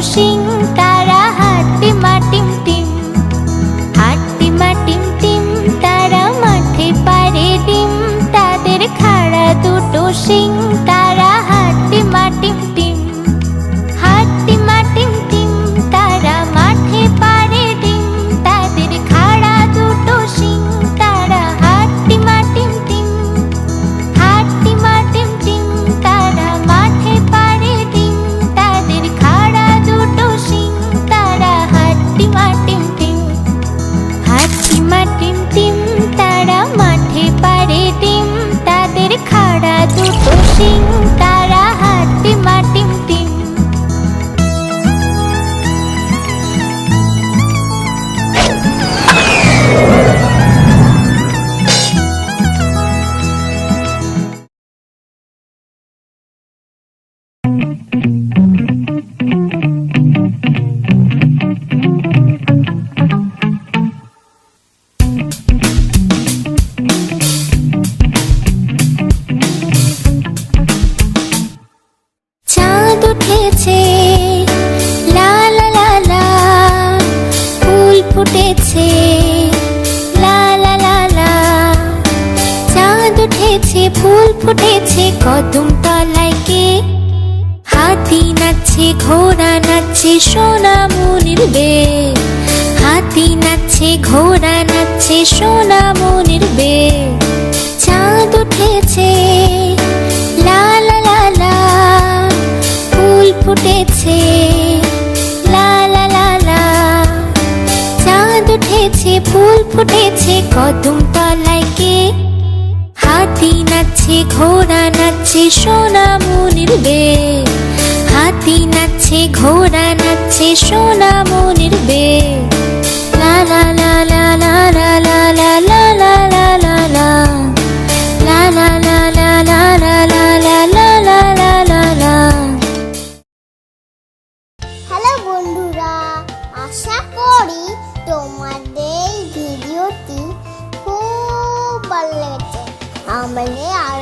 खुशी উঠেছে লা লা লা লা। চাঁদ উঠেছে, ফুল ফুটেছে, কদম তলায় কে? হাতি নাচছে, ঘোড়া নাচছে, সোনা মনির বে। হাতি নাচছে, ঘোড়া নাচছে, সোনা মনির বে। চাঁদ উঠেছে ফুল ফুটেছে, কদম তলায় কে? হাতি নাচছে, ঘোড়া নাচছে, সোনা মনির বে হাতি নাচছে, ঘোড়া নাচছে, সোনা মনির বে লা লা লা লা লা I'm a Amanhã.